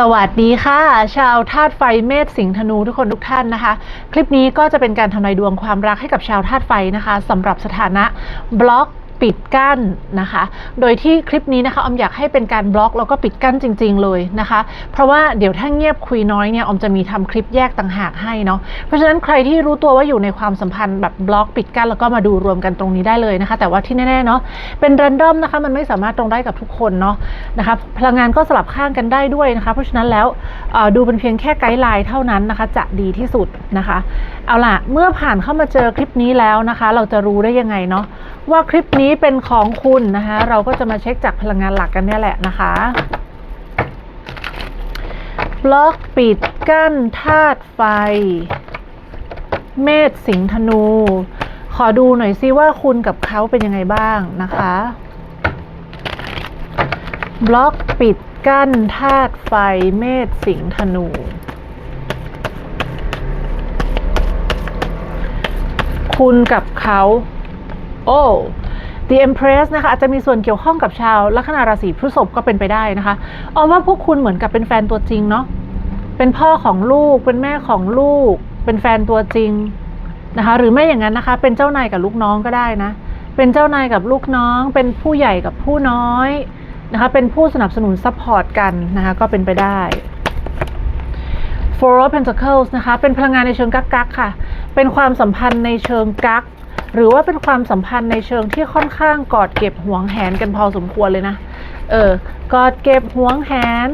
สวัสดีค่ะ ชาวธาตุไฟเมษสิงห์ธนูทุกคนทุกท่านนะคะ คลิปนี้ก็จะเป็นการทำนายดวงความรักให้กับชาวธาตุไฟนะคะสำหรับสถานะบล็อก ปิดกั้นนะคะ โดยที่คลิปนี้นะคะออมอยากให้เป็นการบล็อกแล้วก็ปิดกั้นจริง ๆ เลยนะคะ เพราะว่าเดี๋ยวถ้าเงียบคุยน้อยเนี่ยออมจะมีทำคลิปแยกต่างหากให้เนาะ เพราะฉะนั้นใครที่รู้ตัวว่าอยู่ในความสัมพันธ์แบบบล็อกปิดกั้นแล้วก็มาดูรวมกันตรงนี้ได้เลยนะคะ แต่ว่าที่แน่ๆเนาะเป็นรันดอมนะคะมันไม่สามารถตรงได้กับทุกคนเนาะนะคะ พลังงานก็สลับข้างกันได้ด้วยนะคะ เพราะฉะนั้นแล้วดูเป็นเพียงแค่ไกด์ไลน์เท่านั้นนะคะ จะดีที่สุดนะคะ เอาล่ะเมื่อผ่านเข้ามาเจอคลิปนี้แล้วนะคะ เราจะรู้ได้ยังไงเนาะ ว่าคลิปนี้เป็นของคุณนะคะ เราก็จะมาเช็คจากพลังงานหลักกันเนี่ยแหละนะคะบล็อกปิดกั้นธาตุไฟ เมษสิงห์ธนู ขอดูหน่อยซิว่าคุณกับเขาเป็นยังไงบ้างนะคะบล็อกปิดกั้นธาตุไฟเมษสิงห์ธนู คุณกับเขา โอ้ The Empress นะคะอาจจะมีส่วนเกี่ยวข้องกับชาวลัคนาราศีพฤษภก็เป็นไปได้นะคะออมว่าพวกคุณเหมือนกับเป็นแฟนตัวจริงเนาะเป็นพ่อของลูก เป็นแม่ของลูก เป็นแฟนตัวจริงนะคะ หรือไม่อย่างนั้นนะคะ เป็นเจ้านายกับลูกน้องก็ได้นะ เป็นเจ้านายกับลูกน้อง เป็นผู้ใหญ่กับผู้น้อยนะคะ เป็นผู้สนับสนุนซัพพอร์ตกันนะคะ ก็เป็นไปได้ Four of Pentacles นะคะ เป็นพลังงานในเชิงกักกักค่ะ เป็นความสัมพันธ์ในเชิงกัก หรือว่าเป็นความสัมพันธ์ในเชิงที่ค่อนข้างกอดเก็บห่วงแหนกันพอสมควรเลยนะ เออกอดเก็บห่วงแหน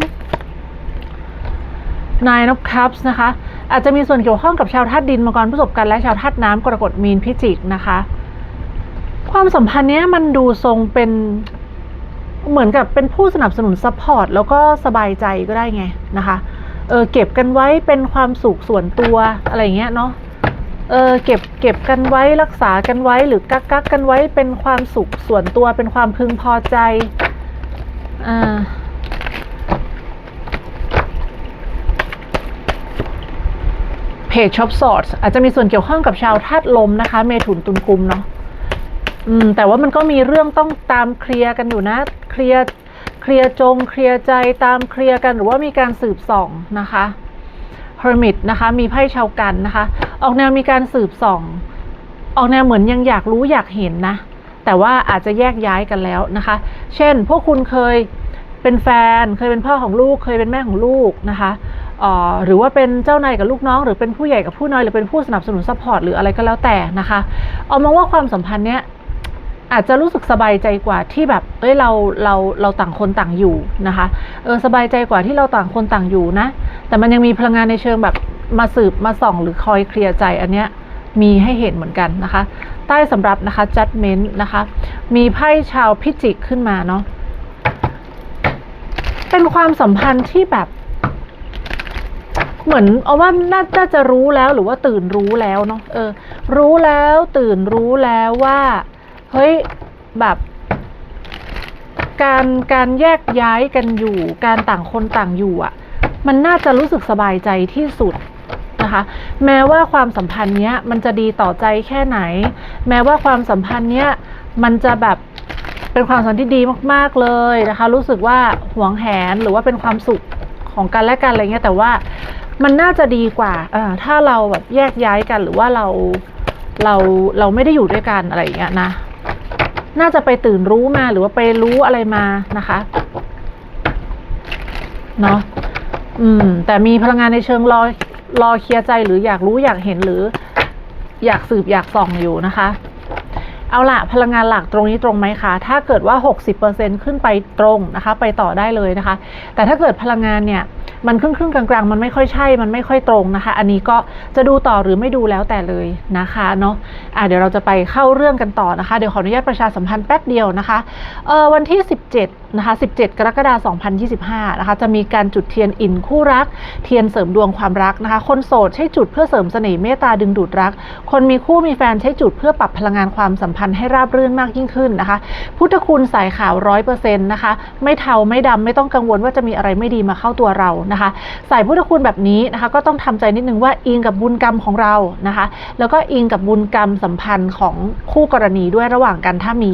Nine of Cups นะคะ อาจจะมีส่วนเกี่ยวข้องกับชาวธาตุดินมังกรพฤษภกันและชาวธาตุน้ำกรกฎมีนพิจิกนะคะ ความสัมพันธ์เนี้ยมันดูทรงเป็นเหมือนกับเป็นผู้สนับสนุนซัพพอร์ตแล้วก็สบายใจก็ได้ไงนะคะ เออเก็บกันไว้เป็นความสุขส่วนตัวอะไรเงี้ยเนาะ เออเก็บเก็บกันไว้รักษากันไว้หรือกักกักกันไว้เป็นความสุขส่วนตัวเป็นความพึงพอใจอ่าเพจช็อปสอดอาจจะมีส่วนเกี่ยวข้องกับชาวธาตุลมนะคะ เมถุนตุลกุมเนาะอืมแต่ว่ามันก็มีเรื่องต้องตามเคลียร์กันอยู่นะ เคลียร์เคลียร์จงเคลียร์ใจตามเคลียร์กันหรือว่ามีการสืบส่องนะคะ Hermit นะคะ มีไพ่ชาวกันนะคะ ออกแนวมีการสืบส่อง ออกแนวเหมือนยังอยากรู้อยากเห็นนะ แต่ว่าอาจจะแยกย้ายกันแล้วนะคะ เช่น พวกคุณเคยเป็นแฟน เคยเป็นพ่อของลูก เคยเป็นแม่ของลูกนะคะออหรือว่าเป็นเจ้านายกับลูกน้อง หรือเป็นผู้ใหญ่กับผู้น้อย หรือเป็นผู้สนับสนุนซัพพอร์ตหรืออะไรก็แล้วแต่นะคะ เอามองว่าความสัมพันธ์เนี้ยอาจจะรู้สึกสบายใจกว่าที่แบบ เอ้ยเราเราเราต่างคนต่างอยู่นะคะ เออสบายใจกว่าที่เราต่างคนต่างอยู่นะ แต่มันยังมีพลังงานในเชิงแบบ มาสืบมาส่องหรือคอยเคลียร์ใจอันเนี้ยมีให้เห็นเหมือนกันนะคะ ใต้สำหรับนะคะ judgment นะคะ มีไพ่ชาวพิจิกขึ้นมาเนาะเป็นความสัมพันธ์ที่แบบ เหมือนเอาว่าน่าจะรู้แล้วหรือว่าตื่นรู้แล้วเนาะเออ รู้แล้วตื่นรู้แล้วว่า เฮ้ยแบบการการแยกย้ายกันอยู่ การต่างคนต่างอยู่อะ มันน่าจะรู้สึกสบายใจที่สุด นะคะ แม้ว่าความสัมพันธ์เนี้ยมันจะดีต่อใจแค่ไหน แม้ว่าความสัมพันธ์เนี้ยมันจะแบบเป็นความสัมพันธ์ที่ดีมาก ๆ เลยนะคะ รู้สึกว่าหวงแหนหรือว่าเป็นความสุขของกันและกันอะไรเงี้ยแต่ว่ามันน่าจะดีกว่าอถ้าเราแบบแยกย้ายกันหรือว่าเราเราเราไม่ได้อยู่ด้วยกันอะไรอย่างเงี้ยนะ น่าจะไปตื่นรู้มาหรือว่าไปรู้อะไรมานะคะเนาะอืม แต่มีพลังงานในเชิงรอย รอเคลียร์ใจหรืออยากรู้อยากเห็นหรืออยากสืบอยากส่องอยู่นะคะ เอาละพลังงานหลักตรงนี้ตรงไหมคะ ถ้าเกิดว่า 60%ขึ้นไปตรงนะคะ ไปต่อได้เลยนะคะ แต่ถ้าเกิดพลังงานเนี่ย มันครึ่งครึ่งกลางๆ มันไม่ค่อยใช่ มันไม่ค่อยตรงนะคะ อันนี้ก็จะดูต่อหรือไม่ดูแล้วแต่เลยนะคะเนาะอะเดี๋ยวเราจะไปเข้าเรื่องกันต่อนะคะ เดี๋ยวขออนุญาตประชาสัมพันธ์แป๊บเดียวนะคะเอ่อวันที่ 17นะคะ17 กรกฎาคม2025นะคะจะมีการจุดเทียนอินคู่รัก เทียนเสริมดวงความรักนะคะ คนโสดใช้จุดเพื่อเสริมเสน่ห์เมตตาดึงดูดรัก คนมีคู่มีแฟนใช้จุดเพื่อปรับพลังงานความสัมพันธ์ให้ราบรื่นมากยิ่งขึ้นนะคะ พุทธคุณสายขาวร้อยเปอร์เซ็นต์นะคะ ไม่เทาไม่ดำไม่ต้องกังวลว่าจะมีอะไรไม่ดีมาเข้าตัวเรานะคะ สายพุทธคุณแบบนี้นะคะ ก็ต้องทำใจนิดนึงว่าอิงกับบุญกรรมของเรานะคะ แล้วก็อิงกับบุญกรรมสัมพันธ์ของคู่กรณีด้วยระหว่างกันถ้ามี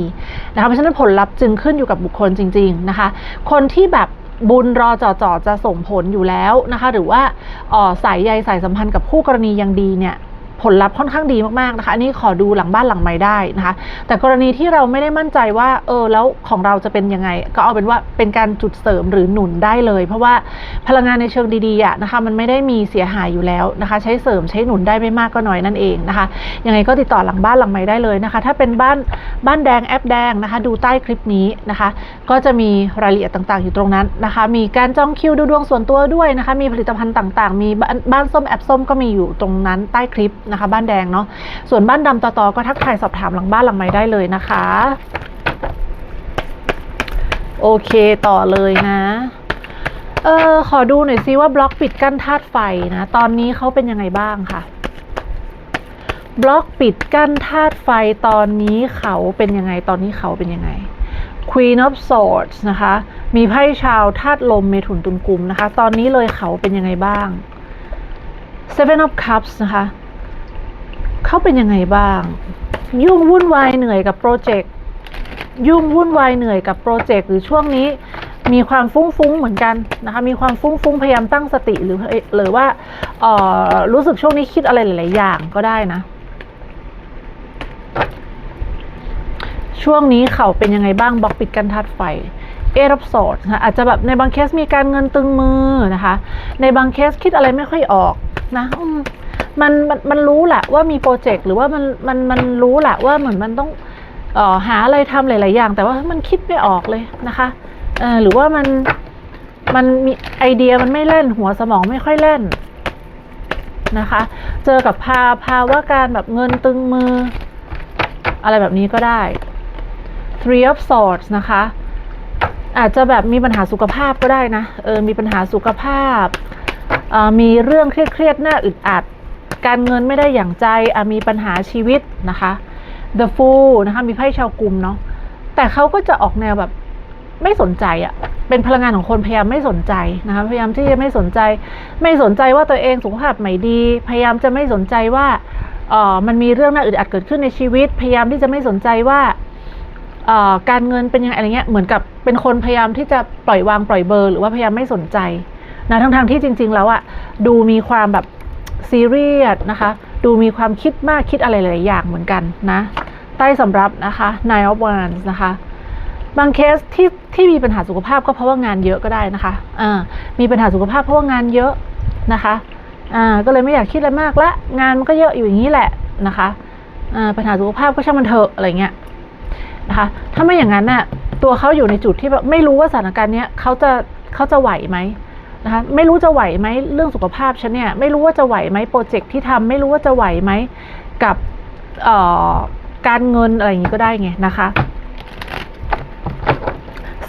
นะคะเพราะฉะนั้นผลลัพธ์จึงขึ้นอยู่กับบุคคลจริง ๆนะคะ คนที่แบบบุญรอจ่อจอจะส่งผลอยู่แล้วนะคะ หรือว่าอ่อสายใยสายสัมพันธ์กับคู่กรณียังดีเนี่ย ผลลัพธ์ค่อนข้างดีมากๆนะคะอันนี้ขอดูหลังบ้านหลังไม้ได้นะคะ แต่กรณีที่เราไม่ได้มั่นใจว่าเออแล้วของเราจะเป็นยังไง ก็เอาเป็นว่าเป็นการจุดเสริมหรือหนุนได้เลย เพราะว่าพลังงานในเชิงดีๆอะนะคะมันไม่ได้มีเสียหายอยู่แล้วนะคะ ใช้เสริมใช้หนุนได้ไม่มากก็น้อยนั่นเองนะคะยังไงก็ติดต่อหลังบ้านหลังไม้ได้เลยนะคะ ถ้าเป็นบ้านบ้านแดงแอปแดงนะคะ ดูใต้คลิปนี้นะคะ ก็จะมีรายละเอียดต่างๆ อยู่ตรงนั้นนะคะ มีการจองคิวดูดวงส่วนตัวด้วยนะคะ มีผลิตภัณฑ์ต่างๆ มีบ้านบ้านส้มแอปส้มก็มีอยู่ตรงนั้นใต้คลิปนะคะ บ้านแดงเนาะส่วนบ้านดำตอตอก็ทักทายสอบถามหลังบ้านหลังไม้ได้เลยนะคะ โอเคต่อเลยนะเออขอดูหน่อยซิว่าบล็อกปิดกั้นธาตุไฟนะตอนนี้เขาเป็นยังไงบ้างค่ะ บล็อกปิดกั้นธาตุไฟตอนนี้เขาเป็นยังไงตอนนี้เขาเป็นยังไง Queen of Swords นะคะ มีไพ่ชาวธาตุลมเมถุนตุลกุมนะคะ ตอนนี้เลยเขาเป็นยังไงบ้าง Seven of Cups นะคะ เขาเป็นยังไงบ้าง ยุ่งวุ่นวายเหนื่อยกับโปรเจกต์ยุ่งวุ่นวายเหนื่อยกับโปรเจกต์หรือช่วงนี้มีความฟุ้งๆเหมือนกันนะคะมีความฟุ้งๆพยายามตั้งสติหรือหรือว่าเออรู้สึกช่วงนี้คิดอะไรหลาย ๆ อย่างก็ได้นะ ช่วงนี้เขาเป็นยังไงบ้างบล็อกปิดกันทัดไฟเอรับสอดนะคะอาจจะแบบในบางเคสมีการเงินตึงมือนะคะ ในบางเคสคิดอะไรไม่ค่อยออกนะ มันมันมันรู้แหละว่ามีโปรเจกต์หรือว่ามันมันมันรู้แหละว่าเหมือนมันต้องเอ่อหาอะไรทำหลาย ๆ อย่าง แต่ว่ามันคิดไม่ออกเลยนะคะเออหรือว่ามันมันมีไอเดียมันไม่เล่นหัวสมองไม่ค่อยเล่นนะคะ เจอกับภาภาวะการแบบเงินตึงมือ อะไรแบบนี้ก็ได้ three of swords นะคะ อาจจะแบบมีปัญหาสุขภาพก็ได้นะ เออ มีปัญหาสุขภาพ มีเรื่องเครียดๆหน้าอึดอัด การเงินไม่ได้อย่างใจมีปัญหาชีวิตนะคะ the fool นะคะมีไพ่ชาวกลุ่มเนาะแต่เขาก็จะออกแนวแบบไม่สนใจอะ่ะเป็นพลังงานของคนพยายามไม่สนใจนะคะพยายามที่จะไม่สนใจ ไม่สนใจว่าตัวเองสุขภาพไม่ดี พยายามจะไม่สนใจว่าเออมันมีเรื่องน่าอึดอัดเกิดขึ้นในชีวิต พยายามที่จะไม่สนใจว่าเอ่อการเงินเป็นยังไงอะไรเงี้ยเหมือนกับเป็นคนพยายามที่จะปล่อยวางปล่อยเบอร์ หรือว่าพยายามไม่สนใจนะทั้งๆที่จริง ๆ แล้วอะดูมีความแบบ ซีเรียสนะคะ ดูมีความคิดมากคิดอะไรหลายอย่างเหมือนกันนะ ใต้สำรับนะคะ Nine of Wands นะคะ บางเคสที่ที่มีปัญหาสุขภาพก็เพราะว่างานเยอะก็ได้นะคะอ่ามีปัญหาสุขภาพเพราะว่างานเยอะนะคะอ่าก็เลยไม่อยากคิดอะไรมากละงานมันก็เยอะอยู่อย่างนี้แหละนะคะอ่าปัญหาสุขภาพก็ช่างมันเถอะอะไรเงี้ยนะคะ ถ้าไม่อย่างนั้นน่ะตัวเขาอยู่ในจุดที่แบบไม่รู้ว่าสถานการณ์เนี้ยเขาจะเขาจะไหวไหม นะคะไม่รู้จะไหวไหมเรื่องสุขภาพฉันเนี่ยไม่รู้ว่าจะไหวไหมโปรเจกต์ที่ทำไม่รู้ว่าจะไหวไหมกับการเงินอะไรอย่างนี้ก็ได้ไงนะคะ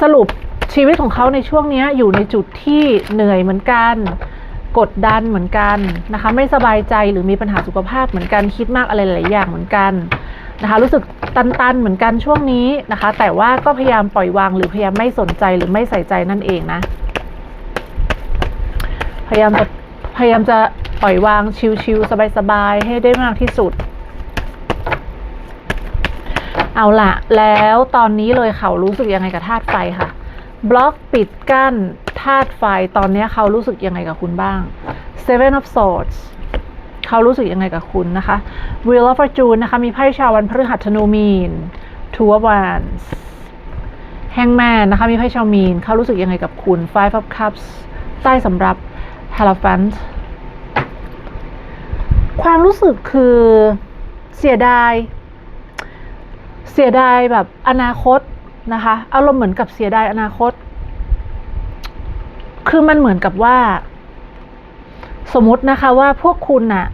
สรุปชีวิตของเขาในช่วงนี้อยู่ในจุดที่เหนื่อยเหมือนกัน กดดันเหมือนกันนะคะไม่สบายใจหรือมีปัญหาสุขภาพเหมือนกันคิดมากอะไรหลายอย่างเหมือนกันนะคะรู้สึกตันๆเหมือนกันช่วงนี้นะคะ แต่ว่าก็พยายามปล่อยวางหรือพยายามไม่สนใจหรือไม่ใส่ใจนั่นเองนะ พยายามจะพยายามจะปล่อยวางชิลๆสบายๆให้ได้มากที่สุด เอาละแล้วตอนนี้เลยเขารู้สึกยังไงกับธาตุไฟค่ะ บล็อกปิดกั้นธาตุไฟตอนนี้เขารู้สึกยังไงกับคุณบ้าง Seven of Swords เขารู้สึกยังไงกับคุณนะคะ Wheel of Fortune นะคะ มีไพ่ชาววันพฤหัสธนูมีน Two of Wands Hangman นะคะ มีไพ่ชาวมีน เขารู้สึกยังไงกับคุณ Five of Cups ใต้สำรับ Hierophant ความรู้สึกคือเสียดาย เสียดายแบบอนาคตนะคะ อารมณ์เหมือนกับเสียดายอนาคต คือมันเหมือนกับว่า สมมตินะคะว่าพวกคุณน่ะ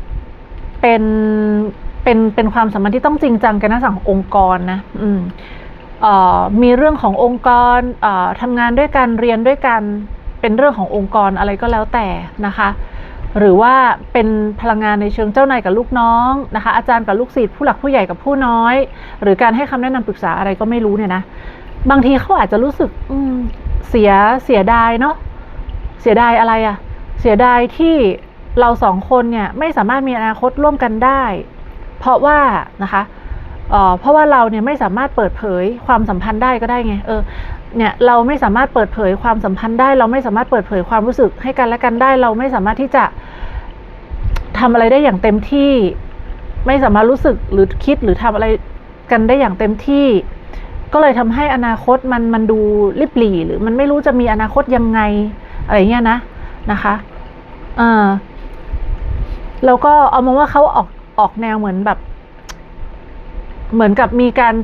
เป็นเป็นเป็นความสัมพันธ์ที่ต้องจริงจังกันนะสั่งองค์กรนะอืมเอ่อมีเรื่องขององค์กรเอ่อทำงานด้วยกันเรียนด้วยกัน เป็นเรื่องขององค์กรอะไรก็แล้วแต่นะคะ หรือว่าเป็นพลังงานในเชิงเจ้านายกับลูกน้องนะคะ อาจารย์กับลูกศิษย์ผู้หลักผู้ใหญ่กับผู้น้อย หรือการให้คำแนะนำปรึกษาอะไรก็ไม่รู้เนี่ยนะบางทีเขาอาจจะรู้สึกอืเสียเสียดายเนาะเสียดายอะไรอะเสียดายที่เราสองคนเนี่ยไม่สามารถมีอนาคตร่วมกันได้ เพราะว่านะคะเออเพราะว่าเราเนี่ยไม่สามารถเปิดเผยความสัมพันธ์ได้ก็ได้ไง เออ เนี่ยเราไม่สามารถเปิดเผยความสัมพันธ์ได้ เราไม่สามารถเปิดเผยความรู้สึกให้กันและกันได้ เราไม่สามารถที่จะทำอะไรได้อย่างเต็มที่ ไม่สามารถรู้สึกหรือคิดหรือทำอะไรกันได้อย่างเต็มที่ ก็เลยทำให้อนาคตมันมันดูริบหรี่หรือมันไม่รู้จะมีอนาคตยังไงอะไรเงี้ยนะนะคะเออแล้วก็เอามาว่าเขาออกออกแนวเหมือนแบบ เหมือนกับมีการ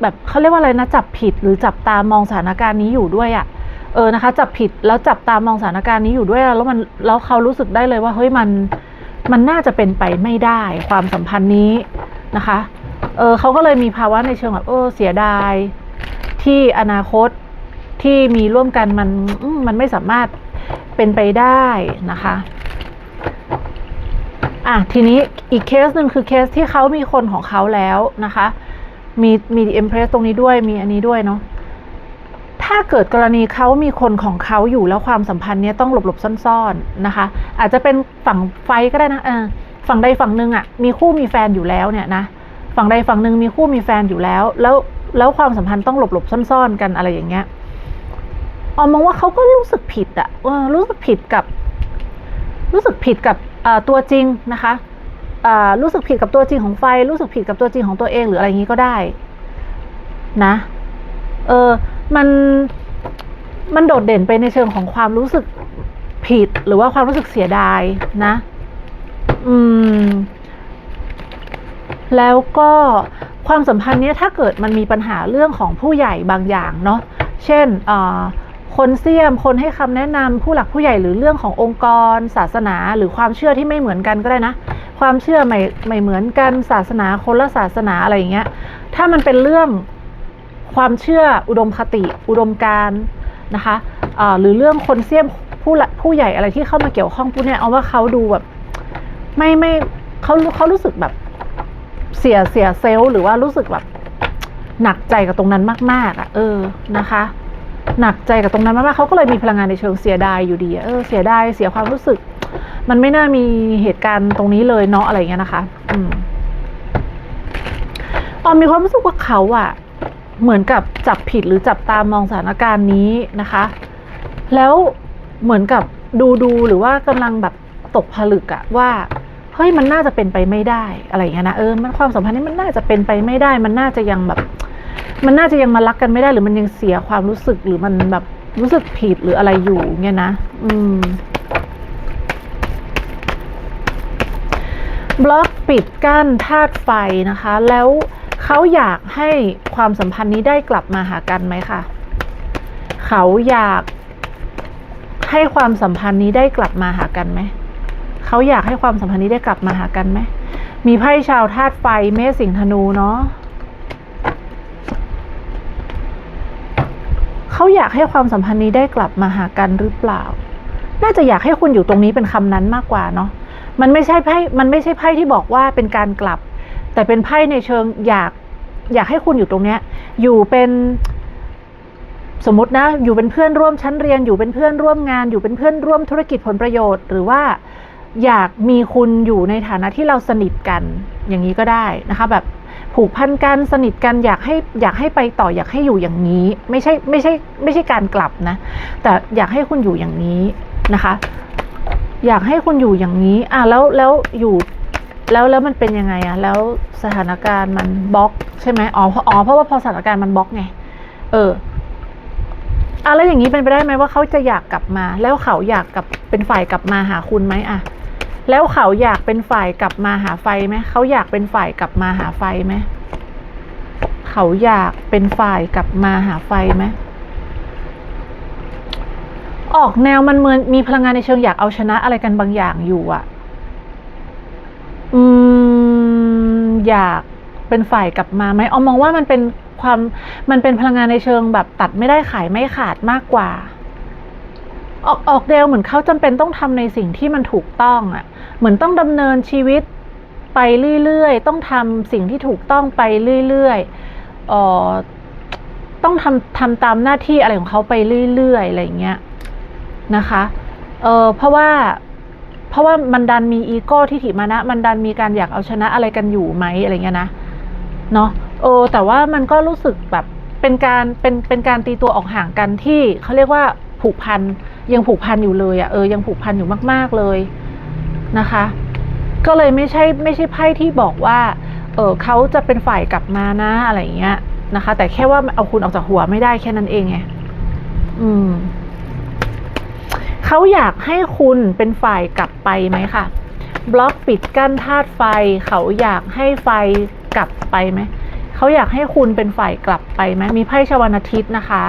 แบบเขาเรียกว่าอะไรนะจับผิดหรือจับตามองสถานการณ์นี้อยู่ด้วยอะ่ะเออนะคะ จับผิดแล้วจับตามองสถานการณ์นี้อยู่ด้วยแล้วมันแล้วเขารู้สึกได้เลยว่าเฮ้ยมันมันน่าจะเป็นไปไม่ได้ความสัมพันธ์นี้นะคะ เออเขาก็เลยมีภาวะในเชิงแบบเออเสียดาย ที่อนาคตที่มีร่วมกันมันมันไม่สามารถเป็นไปได้นะคะอะทีนี้อีกเคสหนึ่งคือเคสที่เขามีคนของเขาแล้วนะคะ มีมีเอ็มเพรสตรงนี้ด้วยมีอันนี้ด้วยเนาะถ้าเกิดกรณีเขามีคนของเขาอยู่แล้วความสัมพันธ์เนี้ยต้องหลบหลบซ่อนๆนะคะ อาจจะเป็นฝั่งไฟก็ได้นะเออฝั่งใดฝั่งหนึ่งอะมีคู่มีแฟนอยู่แล้วเนี่ยนะฝั่งใดฝั่งหนึ่งมีคู่มีแฟนอยู่แล้ว แล้วแล้วความสัมพันธ์ต้องหลบหลบซ่อนๆกันอะไรอย่างเงี้ยออมมองว่าเขาก็รู้สึกผิดอะเออรู้สึกผิดกับ รู้สึกผิดกับตัวจริงนะคะ รู้สึกผิดกับตัวจริงของไฟ รู้สึกผิดกับตัวจริงของตัวเองหรืออะไรอย่างนี้ก็ได้ นะ เออ มัน มันโดดเด่นไปในเชิงของความรู้สึกผิดหรือว่าความรู้สึกเสียดายนะ อืม แล้วก็ความสัมพันธ์เนี้ยถ้าเกิดมันมีปัญหาเรื่องของผู้ใหญ่บางอย่างเนาะ เช่นอ่อคนเสี่ยม คนให้คำแนะนำผู้หลักผู้ใหญ่หรือเรื่องขององค์กร ศาสนา หรือความเชื่อที่ไม่เหมือนกันก็ได้นะ ความเชื่อไม่ไม่เหมือนกันศาสนาคนละศาสนาอะไรอย่างเงี้ย ถ้ามันเป็นเรื่องความเชื่ออุดมคติ อุดมการนะคะอ่าหรือเรื่องคนเสี่ยมผู้ลักผู้ใหญ่อะไรที่เข้ามาเกี่ยวข้องพวกเนี้ยเอาว่าเขาดูแบบไม่ไม่เขาเขารู้สึกแบบเสียเสียเซลล์หรือว่ารู้สึกแบบหนักใจกับตรงนั้นมาก ๆ อะ เออนะคะ หนักใจกับตรงนั้นมากๆเขาก็เลยมีพลังงานในเชิงเสียดายอยู่ดีอะเออเสียดายเสียความรู้สึก มันไม่น่ามีเหตุการณ์ตรงนี้เลยเนาะอะไรเงี้ยนะคะ อืมออมมีความรู้สึกว่าเขาอะเหมือนกับจับผิดหรือจับตามองสถานการณ์นี้นะคะ แล้วเหมือนกับดูดูหรือว่ากำลังแบบตกผลึกอะว่าเฮ้ยมันน่าจะเป็นไปไม่ได้อะไรอย่างเงี้ยนะเออมันความสัมพันธ์นี้มันน่าจะเป็นไปไม่ได้ มันน่าจะยังแบบ มันน่าจะยังมารักกันไม่ได้ หรือมันยังเสียความรู้สึกหรือมันแบบรู้สึกผิดหรืออะไรอยู่เงี้ยนะ อืม บล็อกปิดกั้นธาตุไฟนะคะ แล้วเขาอยากให้ความสัมพันธ์นี้ได้กลับมาหากันไหมคะเขาอยากให้ความสัมพันธ์นี้ได้กลับมาหากันไหมเขาอยากให้ความสัมพันธ์นี้ได้กลับมาหากันไหมมีไพ่ชาวธาตุไฟเมษสิงธนูเนาะเขาอยากให้ความสัมพันธ์นี้ได้กลับมาหากันหรือเปล่า น่าจะอยากให้คุณอยู่ตรงนี้เป็นคำนั้นมากกว่าเนาะ มันไม่ใช่ไพ่มันไม่ใช่ไพ่ที่บอกว่าเป็นการกลับ แต่เป็นไพ่ในเชิงอยากอยากให้คุณอยู่ตรงเนี้ย อยู่เป็นสมมตินะ อยู่เป็นเพื่อนร่วมชั้นเรียน อยู่เป็นเพื่อนร่วมงาน อยู่เป็นเพื่อนร่วมธุรกิจผลประโยชน์ หรือว่าอยากมีคุณอยู่ในฐานะที่เราสนิทกัน อย่างนี้ก็ได้นะคะ แบบผูกพันกันสนิทกันอยากให้อยากให้ไปต่ออยากให้อยู่อย่างนี้ ไม่ใช่ไม่ใช่ไม่ใช่การกลับนะ แต่อยากให้คุณอยู่อย่างนี้นะคะ อยากให้คุณอยู่อย่างนี้ อะแล้วแล้วอยู่ แล้วแล้วมันเป็นยังไงอะแล้วสถานการณ์มันบล็อก ใช่ไหมอ๋อเพราะอ๋อเพราะว่าพอสถานการณ์มันบล็อกไง เอออะแล้วอย่างนี้เป็นไปได้ไหมว่าเขาจะอยากกลับมา แล้วเขาอยากกลับเป็นฝ่ายกลับมาหาคุณไหมอะแล้วเขาอยากเป็นฝ่ายกลับมาหาไฟไหมเขาอยากเป็นฝ่ายกลับมาหาไฟไหมเขาอยากเป็นฝ่ายกลับมาหาไฟไหม ออกแนวมันเหมือนมีพลังงานในเชิงอยากเอาชนะอะไรกันบางอย่างอยู่อะอืมอยากเป็นฝ่ายกลับมาไหมเอมองว่ามันเป็นความมันเป็นพลังงานในเชิงแบบตัดไม่ได้ขายไม่ขาดมากกว่า ออกออกแนวเหมือนเขาจำเป็นต้องทำในสิ่งที่มันถูกต้องอะเหมือนต้องดำเนินชีวิตไปเรื่อยๆ ต้องทำสิ่งที่ถูกต้องไปเรื่อยๆเอ่อต้องทำทำตามหน้าที่อะไรของเขาไปเรื่อยๆอะไรอย่างเงี้ย นะคะเออเพราะว่าเพราะว่ามันดันมีอีโก้ที่ถิมานะ มันดันมีการอยากเอาชนะอะไรกันอยู่ไหมอะไรเงี้ยนะเนาะเออแต่ว่ามันก็รู้สึกแบบเป็นการเป็นเป็นการตีตัวออกห่างกันที่เขาเรียกว่าผูกพันยังผูกพันอยู่เลยอะ่ะเออยังผูกพันอยู่มาก ๆเลยนะคะ ก็เลยไม่ใช่ไม่ใช่ไพ่ที่บอกว่าเออเขาจะเป็นฝ่ายกลับมานะอะไรเงี้ยนะคะ แต่แค่ว่าเอาคุณออกจากหัวไม่ได้แค่นั้นเองไงอืม เขาอยากให้คุณเป็นฝ่ายกลับไปไหมคะบล็อกปิดกั้นธาตุไฟ เขาอยากให้ไฟกลับไปไหมเขาอยากให้คุณเป็นฝ่ายกลับไปไหมมีไพ่ชวนาทิตย์นะคะ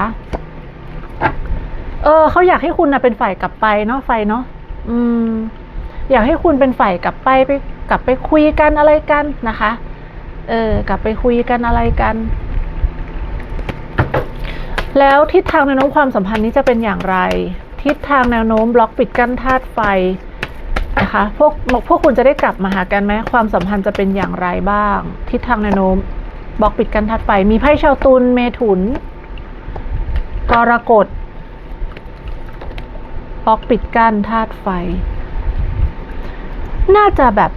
เออเขาอยากให้คุณนะเป็นฝ่ายกลับไปเนาะไฟเนาะอืม อยากให้คุณเป็นฝ่ายกลับไปไป กลับไปคุยกันอะไรกันนะคะ เออ กลับไปคุยกันอะไรกัน แล้วทิศทางแนน้มความสัมพันธ์นี้จะเป็นอย่างไร ทิศทางแนวโน้มบล็อกปิดกั้นธาตุไฟนะคะพวกพวกคุณจะได้กลับมาหากันไหมความสัมพันธ์จะเป็นอย่างไรบ้าง ทิศทางแนวโน้มบล็อกปิดกั้นธาตุไฟ มีไพ่ชาวตุลเมถุนกรกฎบล็อกปิดกั้นธาตุไฟ น่าจะแบบ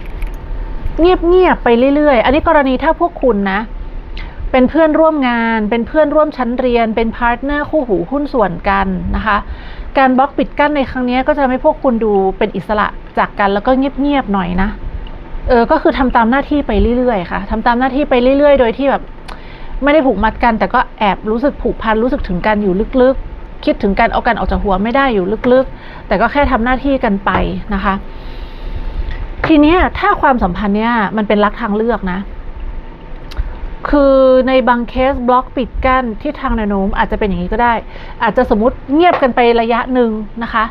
เงียบๆไปเรื่อยๆ อันนี้กรณีถ้าพวกคุณนะ เป็นเพื่อนร่วมงาน เป็นเพื่อนร่วมชั้นเรียน เป็นพาร์ทเนอร์คู่หูหุ้นส่วนกันนะคะ การบล็อกปิดกั้นในครั้งนี้ก็จะทำให้พวกคุณดูเป็นอิสระจากกันแล้วก็เงียบๆหน่อยนะ เออ ก็คือทำตามหน้าที่ไปเรื่อยๆค่ะทำตามหน้าที่ไปเรื่อยๆ โดยที่แบบ ไม่ได้ผูกมัดกัน แต่ก็แอบรู้สึกผูกพันรู้สึกถึงกันอยู่ลึกๆ คิดถึงกันเอากันออกจากหัวไม่ได้อยู่ลึกๆ แต่ก็แค่ทำหน้าที่กันไปนะคะ ทีนี้ถ้าความสัมพันธ์เนี้ยมันเป็นรักทางเลือกนะ คือในบางเคสบล็อกปิดกั้นที่ทางแนวโน้มอาจจะเป็นอย่างนี้ก็ได้ อาจจะสมมติเงียบกันไประยะหนึ่งนะคะ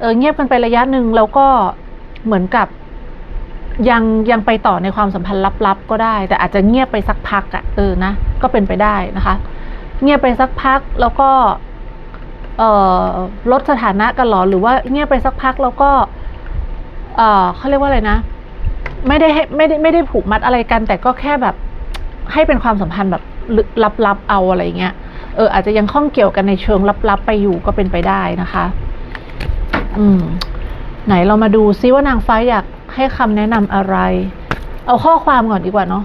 เออเงียบกันไประยะหนึ่งแล้วก็เหมือนกับยังยังไปต่อในความสัมพันธ์ลับๆก็ได้ แต่อาจจะเงียบไปสักพักอะ่ะเออนะก็เป็นไปได้นะคะ เงียบไปสักพักแล้วก็เออลดสถานะกันหรอหรือว่าเงียบไปสักพักแล้วก็เออเขาเรียกว่าอะไรนะ ไม่ได้ไม่ได้ไม่ได้ผูกมัดอะไรกัน แต่ก็แค่แบบ ให้เป็นความสัมพันธ์แบบลับๆเอาอะไรเงี้ยเอออาจจะยังข้องเกี่ยวกันในเชิงลับๆไปอยู่ก็เป็นไปได้นะคะ อืม ไหนเรามาดูซิว่านางฟ้าอยากให้คำแนะนำอะไร เอาข้อความก่อนดีกว่าเนาะ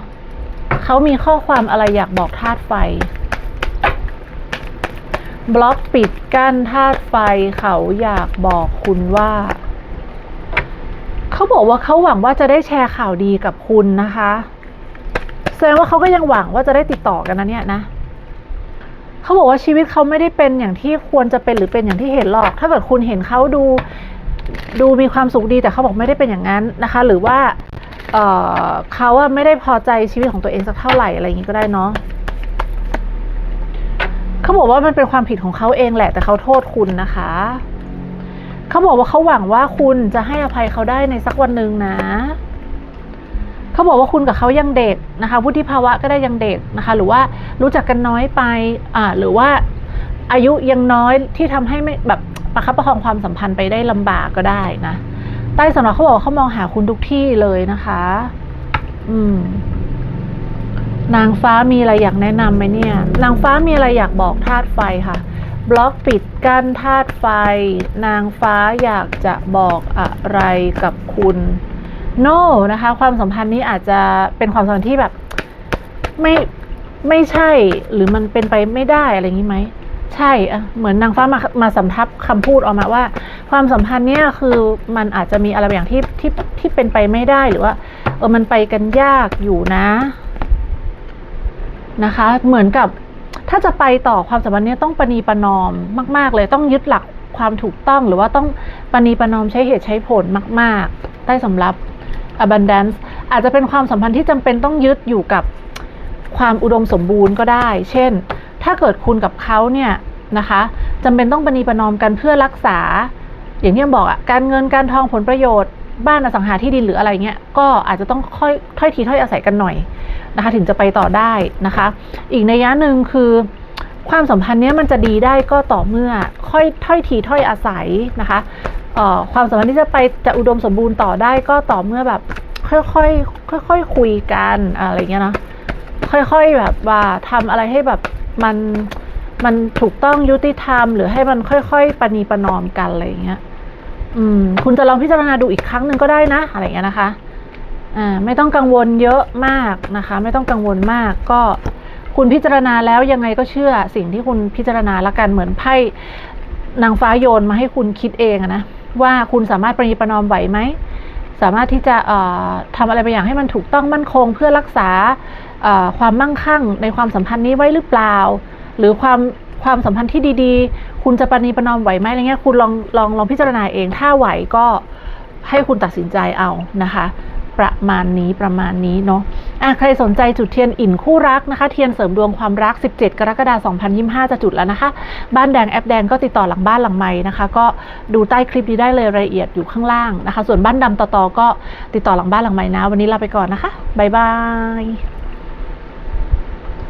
เขามีข้อความอะไรอยากบอกธาตุไฟ บล็อกปิดกั้นธาตุไฟเขาอยากบอกคุณว่า เขาบอกว่าเขาหวังว่าจะได้แชร์ข่าวดีกับคุณนะคะ แสดงว่าเขาก็ยังหวังว่าจะได้ติดต่อกันนะเนี่ยนะเขาบอกว่าชีวิตเขาไม่ได้เป็นอย่างที่ควรจะเป็นหรือเป็นอย่างที่เห็นหรอก ถ้าเกิดคุณเห็นเขาดูดูมีความสุขดีแต่เขาบอกไม่ได้เป็นอย่างนั้นนะคะ หรือว่าเเขาอะไม่ได้พอใจชีวิตของตัวเองสักเท่าไหร่อะไรอย่างนี้ก็ได้เนาะเขาบอกว่ามันเป็นความผิดของเขาเองแหละ แต่เขาโทษคุณนะคะ เขาบอกว่าเขาหวังว่าคุณจะให้อภัยเขาได้ในสักวันหนึ่งนะ เขาบอกว่าคุณกับเขายังเด็กนะคะวุฒิภาวะก็ได้ยังเด็กนะคะ หรือว่ารู้จักกันน้อยไปอ่าหรือว่าอายุยังน้อยที่ทำให้ไม่แบบประคับประคองความสัมพันธ์ไปได้ลำบากก็ได้นะใต้สำนักเขาบอกว่าเขามองหาคุณทุกที่เลยนะคะ อืม นางฟ้ามีอะไรอยากแนะนำไหมเนี่ย นางฟ้ามีอะไรอยากบอกธาตุไฟค่ะ บล็อกปิดกั้นธาตุไฟ นางฟ้าอยากจะบอกอะไรกับคุณ โน no, นะคะ ความสัมพันธ์นี้อาจจะเป็นความสัมพันธ์ที่แบบ ไม่ไม่ใช่หรือมันเป็นไปไม่ได้อะไรอย่างนี้ไหมใช่อะเหมือนนางฟ้ามามาสำทับคำพูดออกมาว่า ความสัมพันธ์เนี้ยคือมันอาจจะมีอะไรบางอย่างที่ที่ที่เป็นไปไม่ได้หรือว่า เออมันไปกันยากอยู่นะนะคะ เหมือนกับถ้าจะไปต่อความสัมพันธ์เนี้ยต้องปณีประนอมมาก ๆ เลยต้องยึดหลักความถูกต้องหรือว่าต้องปณีประนอมใช้เหตุใช้ผลมาก ๆ ใต้สำรับ abundance อาจจะเป็นความสัมพันธ์ที่จำเป็นต้องยึดอยู่กับความอุดมสมบูรณ์ก็ได้ เช่น ถ้าเกิดคุณกับเขาเนี่ยนะคะจำเป็นต้องปณีประนอมกันเพื่อรักษา อย่างที่บอกอะการเงินการทองผลประโยชน์ บ้านอสังหาที่ดินหรืออะไรเงี้ย ก็อาจจะต้องค่อยถ้อยทีถ้อยอาศัยกันหน่อยนะคะ ถึงจะไปต่อได้นะคะ อีกในยะหนึ่งคือความสัมพันธ์เนี้ยมันจะดีได้ก็ต่อเมื่อค่อยถ้อยทีถ้อยอาศัยนะคะ ความสัมพันธ์ที่จะไปจะอุดมสมบูรณ์ต่อได้ก็ต่อเมื่อแบบ ค่อยๆค่อยๆคุยกันอะไรเงี้ยเนาะค่อยๆแบบว่าทำอะไรให้แบบมันมันถูกต้องยุติธรรม หรือให้มันค่อยๆปณีประนอมกันอะไรเงี้ย อืม คุณจะลองพิจารณาดูอีกครั้งหนึ่งก็ได้นะ อะไรเงี้ยนะคะอ่าไม่ต้องกังวลเยอะมากนะคะ ไม่ต้องกังวลมากก็คุณพิจารณาแล้วยังไงก็เชื่อสิ่งที่คุณพิจารณาละกันเหมือนไพ่นางฟ้าโยนมาให้คุณคิดเองนะ ว่าคุณสามารถประนีประนอมไหวไหม สามารถที่จะเอ่อทำอะไรบางอย่างให้มันถูกต้องมั่นคง เพื่อรักษาเอ่อความมั่งคั่งในความสัมพันธ์นี้ไว้หรือเปล่า หรือความความสัมพันธ์ที่ดีๆ คุณจะประนีประนอมไหวไหมอะไรเงี้ยคุณลองลองลองพิจารณาเองถ้าไหวก็ให้คุณตัดสินใจเอานะคะ ประมาณนี้ประมาณนี้เนาะอะใครสนใจจุดเทียนอิ่นคู่รักนะคะ เทียนเสริมดวงความรัก 17 กรกฎาคม2025 จะจุดแล้วนะคะ บ้านแดงแอปแดงก็ติดต่อหลังบ้านหลังไม้นะคะ ก็ดูใต้คลิปนี้ได้เลยรายละเอียดอยู่ข้างล่างนะคะ ส่วนบ้านดำต่อๆก็ติดต่อหลังบ้านหลังไม้นะ วันนี้ลาไปก่อนนะคะบ๊ายบาย